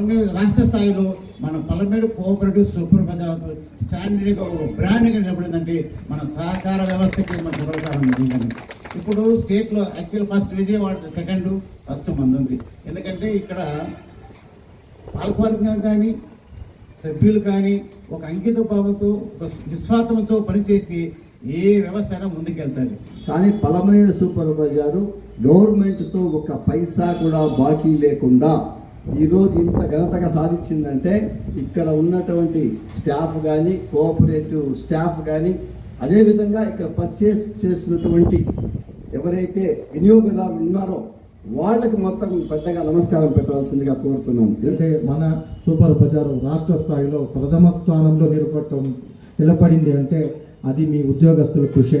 పలమనేరు రాష్ట్ర స్థాయిలో మన పలమనేరు కోఆపరేటివ్ సూపర్ బజార్ స్టాండర్డ్గా ఒక బ్రాండ్గా నిలబడిందంటే మన సహకార వ్యవస్థకి మన ఉపకారం జరిగింది ఇప్పుడు స్టేట్లో actual first Vijayawada second first మంది ఉంది. ఎందుకంటే ఇక్కడ పాల్గొనగా కానీ సభ్యులు కానీ ఒక అంకిత భావంతో ఒక విశ్వాసంతో పనిచేస్తే ఏ వ్యవస్థ అయినా ముందుకెళ్తారు కానీ పలమైన సూపర్ బజారు గవర్నమెంట్తో ఒక పైసా కూడా బాకీ లేకుండా ఈరోజు ఇంత ఘనతగా సాధించిందంటే ఇక్కడ ఉన్నటువంటి స్టాఫ్ కానీ కోఆపరేటివ్ స్టాఫ్ కానీ అదేవిధంగా ఇక్కడ పర్చేస్ చేసినటువంటి ఎవరైతే వినియోగదారులు ఉన్నారో వాళ్ళకి మొత్తం పెద్దగా నమస్కారం పెట్టాల్సిందిగా కోరుతున్నాను. అంటే మన సూపర్ బజారు రాష్ట్ర స్థాయిలో ప్రథమ స్థానంలో నిలబడటం నిలబడింది అంటే అది మీ ఉద్యోగస్తుల కృషి.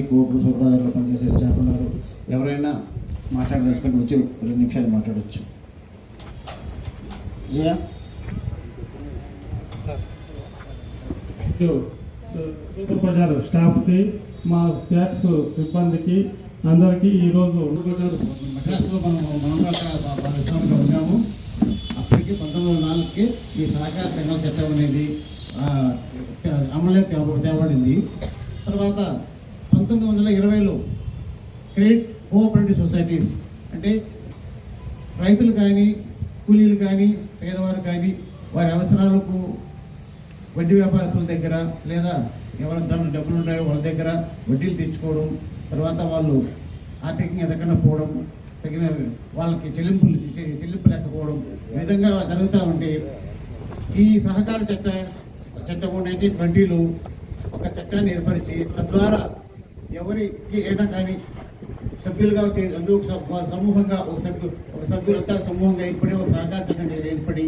ఇక్కడ బాలాజీ కోపూర్ సూపర్వైజర్లో పనిచేసే స్టాఫ్ ఉన్నారు. ఎవరైనా మాట్లాడదలుచుకుంటే వచ్చి రెండు నిమిషాలు మాట్లాడవచ్చు జయ సూపర్ బజార్ స్టాఫ్కి మా ట్యాక్స్ సిబ్బందికి అందరికీ ఈరోజు మద్రాసులో మనం మనం ఉన్నాము. అప్పటికి పంతొమ్మిది వందల నాలుగుకి ఈ సహకార సంఘం చట్టం అనేది అమలు తేవ- తేబడింది తర్వాత పంతొమ్మిది వందల ఇరవైలో క్రెడిట్ కోఆపరేటివ్ సొసైటీస్ అంటే రైతులు కానీ కూలీలు కానీ పేదవారు కానీ వారి అవసరాలకు వడ్డీ వ్యాపారస్తుల దగ్గర లేదా ఎవరి దాంట్లో డబ్బులు ఉన్నాయో వాళ్ళ దగ్గర వడ్డీలు తెచ్చుకోవడం తర్వాత వాళ్ళు ఆర్థికంగా ఎదగకుండా పోవడం తగిన వాళ్ళకి చెల్లింపులు చెల్లింపు లేకపోవడం ఈ విధంగా జరుగుతూ ఉంటే ఈ సహకార చట్ట చట్టం నైన్టీన్ ట్వంటీలో ఒక చట్టాన్ని ఏర్పరిచి తద్వారా ఎవరికి అయినా కానీ సభ్యులుగా వచ్చే అందులో సమూహంగా ఒక సభ్యులు ఒక సభ్యులంతా సమూహంగా ఏర్పడి ఒక సహకార చట్టం ఏర్పడి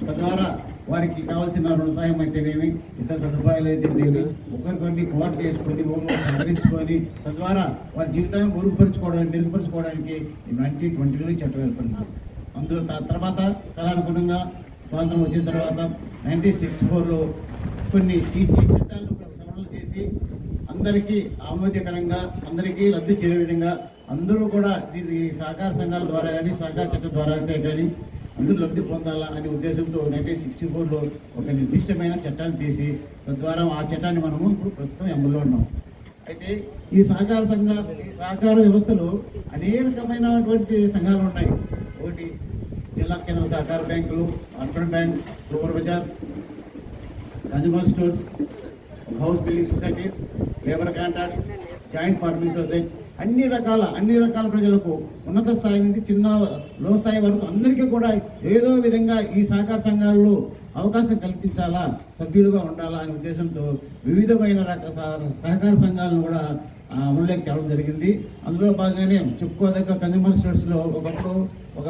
తద్వారా వారికి కావాల్సిన రుణ సాయం అయితేనేమి ఇతర సదుపాయాలు అయితేనేమి ఒకరికొన్ని కోఆర్ట్ చేసుకొని ఒకరిని సహకరించుకొని తద్వారా వారి జీవితాన్ని మెరుగుపరుచుకోవడానికి మెరుగుపరుచుకోవడానికి నైన్టీన్ ట్వంటీలో చట్టం ఏర్పడింది. అందులో తర్వాత కాలానుగుణంగా స్వాతంత్రం వచ్చిన తర్వాత నైన్టీన్ సిక్స్టీ ఫోర్లో కొన్ని ఈ చట్టాలు చట్టాలను అందరికీ ఆమోదకరంగా అందరికీ లబ్ధి చేరే విధంగా అందరూ కూడా ఇది సహకార సంఘాల ద్వారా కానీ సహకార చట్టం ద్వారా అయితే కానీ అందరూ లబ్ధి పొందాలా అనే ఉద్దేశంతో నైన్టీన్ సిక్స్టీ ఫోర్లో ఒక నిర్దిష్టమైన చట్టాన్ని తీసి తద్వారా ఆ చట్టాన్ని మనము ఇప్పుడు ప్రస్తుతం అమల్లో ఉన్నాం. అయితే ఈ సహకార సంఘ ఈ సహకార వ్యవస్థలో అనేకమైనటువంటి సంఘాలు ఉన్నాయి. ఒకటి జిల్లా కేంద్ర సహకార బ్యాంకులు urban banks super bazaars consumer stores house building societies labour contracts joint farming society అన్ని రకాల అన్ని రకాల ప్రజలకు ఉన్నత స్థాయి నుండి చిన్న లో స్థాయి వరకు అందరికీ కూడా ఏదో విధంగా ఈ సహకార సంఘాల్లో అవకాశం కల్పించాలా సభ్యులుగా ఉండాలా అనే ఉద్దేశంతో వివిధమైన రక సహ- సహకార సంఘాలను కూడా అమలులోకి తేవడం జరిగింది అందులో భాగంగానే చెప్పుకోదగ్గ కన్జ్యూమర్ స్టోర్స్లో ఒకప్పుడు ఒక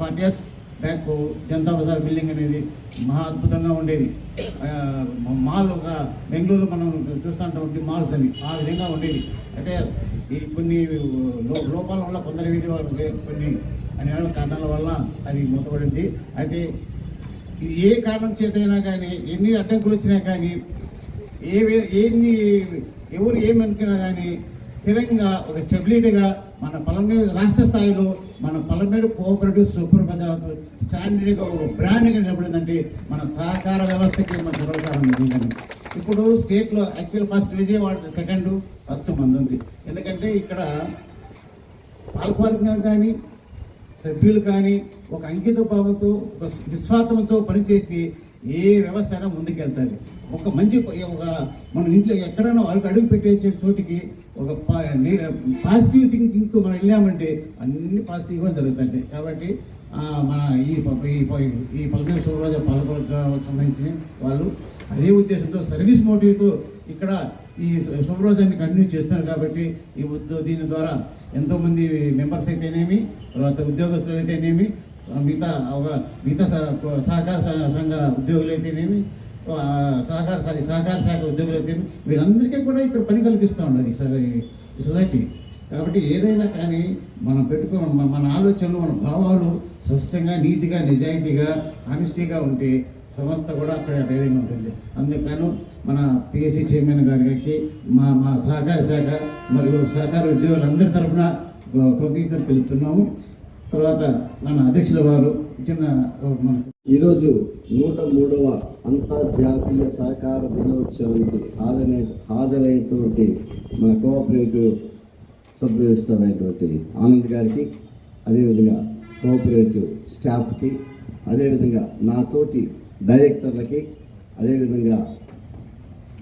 forty years bank Janata bazaar building అనేది మహా అద్భుతంగా ఉండేది. మాల్ ఒక బెంగళూరు మనం చూస్తుంటాం మాల్స్ అని ఆ విధంగా ఉండేది. అయితే ఈ కొన్ని లోపాల వల్ల కొందరి వీధి కొన్ని అనేక కారణాల వల్ల అది మూతపడింది. అయితే ఏ కారణం చేతైనా కానీ ఎన్ని అడ్డంకులు వచ్చినా కానీ ఏ ఎన్ని ఏంది ఎవరు ఏమనుకున్నా కానీ స్థిరంగా ఒక స్టెబిలిటీగా మన పలమనేరు రాష్ట్ర స్థాయిలో మన పలమనేరు కోఆపరేటివ్ సూపర్ బజార్ స్టాండర్డ్గా ఒక బ్రాండ్గా నిలబడిందండి మన సహకార వ్యవస్థకి మన ఉపకారం నిజంగానే ఇప్పుడు స్టేట్లో actual first Vijayawada second first మంది ఉంది ఎందుకంటే ఇక్కడ పాల్పవర్గం కానీ సభ్యులు కానీ ఒక అంకిత భావంతో ఒక విశ్వాసంతో పనిచేస్తే ఏ వ్యవస్థ అయినా ముందుకెళ్తుంది. ఒక మంచి ఒక మన ఇంట్లో ఎక్కడైనా వాళ్ళకి అడుగు పెట్టేసే చోటికి ఒక పాజిటివ్ థింకింగ్తో మనం వెళ్ళామంటే అన్ని పాజిటివ్గా జరుగుతాయి కాబట్టి మన ఈ ఈ ప- శివరాజు పల్మేరు సంబంధించి వాళ్ళు అదే ఉద్దేశంతో సర్వీస్ మోటివ్తో ఇక్కడ ఈ శుభ్రరాజాన్ని కంటిన్యూ చేస్తున్నారు కాబట్టి ఈ ఉద్యో దీని ద్వారా ఎంతోమంది మెంబర్స్ అయితేనేమి తర్వాత ఉద్యోగస్తులు అయితేనేమి మిగతా ఒక మిగతా సహ- సహకార సంఘ ఉద్యోగులు అయితేనేమి సహకార సారీ సహకార శాఖ ఉద్యోగులు అయితే వీళ్ళందరికీ కూడా ఇక్కడ పని కల్పిస్తూ ఉండదు ఈ సొసైటీ. కాబట్టి ఏదైనా కానీ మనం పెట్టుకో మన- మన ఆలోచనలు మన భావాలు స్పష్టంగా నీతిగా నిజాయితీగా ఆనెస్టీగా ఉంటే సంస్థ కూడా అక్కడ ధైర్యంగా ఉంటుంది. అందుకను మన పిఎస్సి చైర్మన్ గారికి మా మా సహకార శాఖ మరియు సహకార ఉద్యోగులందరి తరఫున కృతజ్ఞతలు తెలుపుతున్నాము. తర్వాత మన అధ్యక్షుల వారు చిన్న ఈరోజు నూట మూడవ అంతర్జాతీయ సహకార దినోత్సవానికి హాజరై హాజరైనటువంటి మన కోఆపరేటివ్ సబ్ రిజిస్టర్ అయినటువంటి ఆనంద్ గారికి అదేవిధంగా కోఆపరేటివ్ స్టాఫ్కి అదేవిధంగా నాతోటి డైరెక్టర్లకి అదేవిధంగా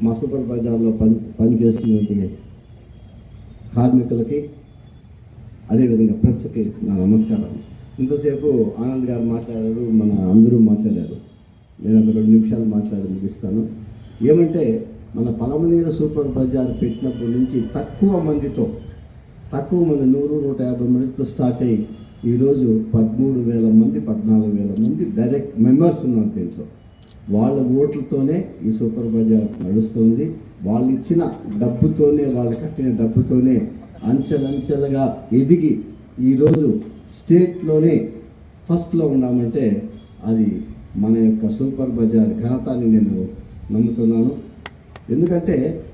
మా సూపర్ బజార్లో పని పనిచేస్తున్నటువంటి కార్మికులకి అదేవిధంగా ప్రెస్కి నా నమస్కారం ఇంతసేపు ఆనంద్ గారు మాట్లాడారు మన అందరూ మాట్లాడారు. నేను ఒక రెండు నిమిషాలు మాట్లాడి ముగిస్తాను. ఏమంటే మన పలమనీరు సూపర్ బజార్ పెట్టినప్పటి నుంచి తక్కువ మందితో తక్కువ మంది నూరు నూట యాభై మందితో స్టార్ట్ అయ్యి ఈరోజు పదమూడు వేల మంది పద్నాలుగు వేల మంది డైరెక్ట్ మెంబర్స్ ఉన్నారు దీంట్లో. వాళ్ళ ఓట్లతోనే ఈ సూపర్ బజార్ నడుస్తుంది. వాళ్ళు ఇచ్చిన డబ్బుతోనే వాళ్ళు కట్టిన డబ్బుతోనే అంచెలంచెలుగా ఎదిగి ఈరోజు స్టేట్లోనే ఫస్ట్లో ఉన్నామంటే అది మన యొక్క సూపర్ బజార్ ఘనతని నేను నమ్ముతున్నాను. ఎందుకంటే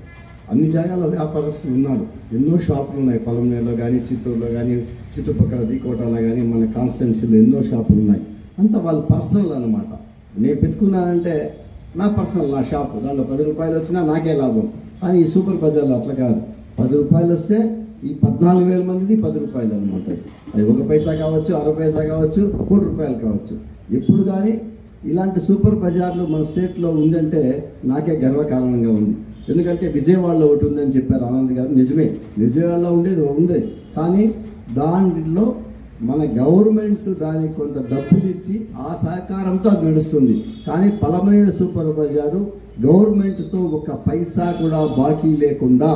అన్ని జాగాల్లో వ్యాపారస్తులు ఉన్నారు. ఎన్నో షాపులు ఉన్నాయి. పొలంనేలో కానీ చిత్తూరులో కానీ చుట్టుపక్కల దీకోటలో కానీ మన కాన్స్టిట్యున్సీలో ఎన్నో షాపులు ఉన్నాయి. అంతా వాళ్ళు పర్సనల్ అనమాట నేను పెట్టుకున్నానంటే నా పర్సనల్ నా షాపు. దాంట్లో పది రూపాయలు వచ్చినా నాకే లాభం. కానీ ఈ సూపర్ బజార్లో అట్లా కాదు. పది రూపాయలు వస్తే ఈ పద్నాలుగు వేల మందిది పది రూపాయలు అనమాట అది ఒక పైసా కావచ్చు అర పైసా కావచ్చు కోటి రూపాయలు కావచ్చు. ఎప్పుడు కానీ ఇలాంటి సూపర్ బజార్లు మన స్టేట్లో ఉందంటే నాకే గర్వకారణంగా ఉంది. ఎందుకంటే విజయవాడలో ఒకటి ఉందని చెప్పారు ఆనంద్ గారు. నిజమే విజయవాడలో ఉండేది ఉంది. కానీ దానిలో మన గవర్నమెంట్ దానికి కొంత డబ్బులు ఇచ్చి ఆ సహకారంతో అది నడుస్తుంది. కానీ పలమైన సూపర్ బజారు గవర్నమెంట్తో ఒక పైసా కూడా బాకీ లేకుండా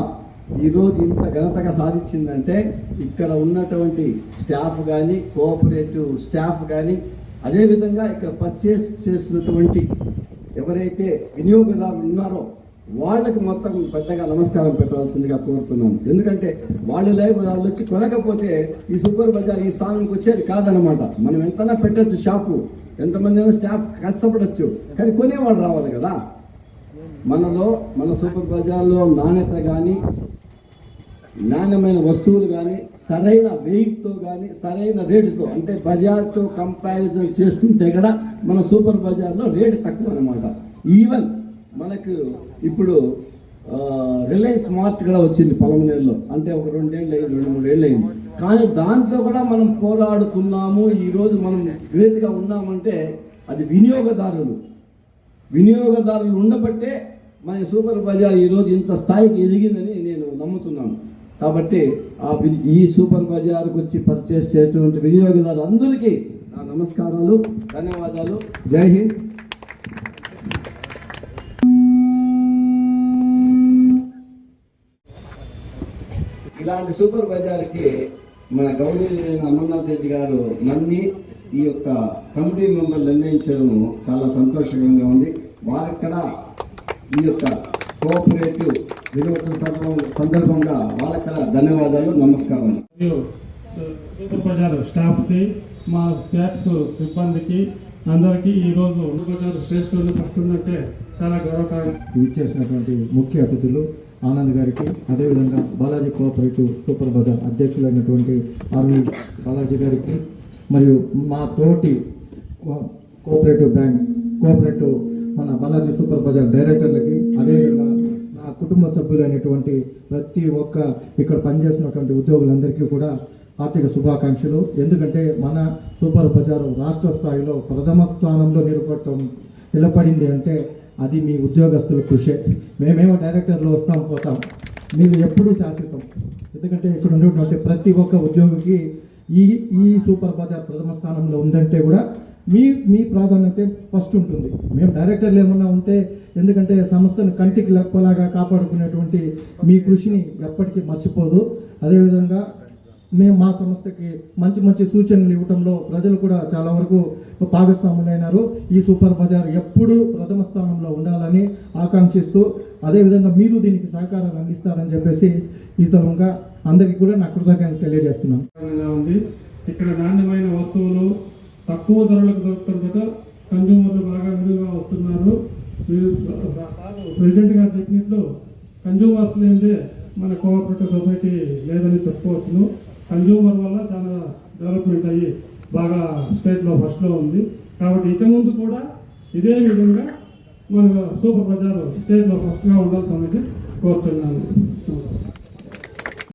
ఈరోజు ఇంత ఘనతగా సాధించిందంటే ఇక్కడ ఉన్నటువంటి స్టాఫ్ కానీ కోఆపరేటివ్ స్టాఫ్ కానీ అదేవిధంగా ఇక్కడ పర్చేస్ చేసినటువంటి ఎవరైతే వినియోగదారులు ఉన్నారో వాళ్ళకి మొత్తం పెద్దగా నమస్కారం పెట్టాల్సిందిగా కోరుతున్నాను. ఎందుకంటే వాళ్ళు లైఫ్ వాళ్ళు వచ్చి కొనకపోతే ఈ సూపర్ బజార్ ఈ స్థానంకి వచ్చేది కాదనమాట మనం ఎంతైనా పెట్టచ్చు షాపు. ఎంతమంది అయినా స్టాఫ్ కష్టపడచ్చు. కానీ కొనేవాళ్ళు రావాలి కదా. మనలో మన సూపర్ బజార్లో నాణ్యత కానీ నాణ్యమైన వస్తువులు కానీ సరైన వెయిట్తో కానీ సరైన రేటుతో అంటే బజార్తో కంపారిజన్ చేసుకుంటే కూడా మన సూపర్ బజార్లో రేటు తక్కువ అనమాట ఈవెన్ మనకు ఇప్పుడు రిలయన్స్ మార్ట్ కూడా వచ్చింది పొలమనేరులో. అంటే ఒక రెండేళ్ళు అయింది రెండు మూడేళ్ళు అయింది. కానీ దాంతో కూడా మనం పోరాడుతున్నాము ఈరోజు మనం గ్రేట్గా ఉన్నామంటే అది వినియోగదారులు. వినియోగదారులు ఉండబట్టే మన సూపర్ బజార్ ఈరోజు ఇంత స్థాయికి ఎదిగిందని నేను నమ్ముతున్నాను. కాబట్టి ఆ వి- ఈ సూపర్ బజార్కి వచ్చి పర్చేస్ చేసేటువంటి వినియోగదారులు అందరికీ నా నమస్కారాలు ధన్యవాదాలు. జై హింద్. ఇలాంటి సూపర్ బజార్కి మన గౌరవనీయులైన అమర్నాథ్ రెడ్డి గారు నన్ని ఈ యొక్క కమిటీ మెంబర్ నిర్ణయించడం చాలా సంతోషకరంగా ఉంది. వారిక్కడ ఈ యొక్క కోఆపరేటివ్ దినోత్సవ సందర్భం- సందర్భంగా వాళ్ళక్కడ ధన్యవాదాలు నమస్కారం. బజార్ స్టాఫ్కి మా ట్యాక్స్ సిబ్బందికి అందరికీ ఈరోజు సూపర్ బజార్ శ్రేష్ఠులు పడుతుందంటే చాలా గౌరవకారం ఇచ్చేసినటువంటి ముఖ్య అతిథులు ఆనంద్ గారికి అదేవిధంగా బాలాజీ కోఆపరేటివ్ సూపర్ బజార్ అధ్యక్షులైనటువంటి ఆర్వి బాలాజీ గారికి మరియు మా తోటి కోఆపరేటివ్ బ్యాంక్ కోఆపరేటివ్ మన బాలాజీ సూపర్ బజార్ డైరెక్టర్లకి అదేవిధంగా ఆ కుటుంబ సభ్యులైనటువంటి ప్రతి ఒక్క ఇక్కడ పనిచేస్తున్నటువంటి ఉద్యోగులందరికీ కూడా ఆర్థిక శుభాకాంక్షలు. ఎందుకంటే మన సూపర్ బజారు రాష్ట్ర స్థాయిలో ప్రథమ స్థానంలో నిలబడటం నిలబడింది అంటే అది మీ ఉద్యోగస్తుల కృషే. మేమేమో డైరెక్టర్లు వస్తాం పోతాం. మీరు ఎప్పుడూ శాశ్వతం. ఎందుకంటే ఇక్కడ ఉండేటువంటి ప్రతి ఒక్క ఉద్యోగికి ఈ ఈ సూపర్ బజార్ ప్రథమ స్థానంలో ఉందంటే కూడా మీ మీ ప్రాధాన్యత ఫస్ట్ ఉంటుంది. మేము డైరెక్టర్లు ఏమన్నా ఉంటే ఎందుకంటే సంస్థను కంటికి లెప్పలాగా కాపాడుకునేటువంటి మీ కృషిని ఎప్పటికీ మర్చిపోదు. అదేవిధంగా మేము మా సంస్థకి మంచి మంచి సూచనలు ఇవ్వటంలో ప్రజలు కూడా చాలా వరకు భాగస్వాములైనారు. ఈ సూపర్ బజార్ ఎప్పుడూ ప్రథమ స్థానంలో ఉండాలని ఆకాంక్షిస్తూ అదేవిధంగా మీరు దీనికి సహకారాలు అందిస్తారని చెప్పేసి ఈ తరంగా అందరికీ కూడా నా కృతజ్ఞతలు తెలియజేస్తున్నాను. ఉంది. ఇక్కడ నాణ్యమైన వస్తువులు తక్కువ ధరలకు దొరుకుతుందట కన్జ్యూమర్లు బాగా విలువగా వస్తున్నారు. ప్రెసిడెంట్ గారు చెప్పినట్లు కన్జ్యూమర్స్ లేదే మన కోఆపరేటివ్ సొసైటీ లేదని చెప్పుకోవచ్చును. కన్జ్యూమర్ వల్ల చాలా డెవలప్మెంట్ అయ్యి బాగా స్టేట్లో ఫస్ట్లో ఉంది. కాబట్టి ఇక ముందు కూడా ఇదే విధంగా మన సూపర్ బజార్ స్టేట్లో ఫస్ట్గా ఉండాల్సి అనేది కోరుతున్నాను.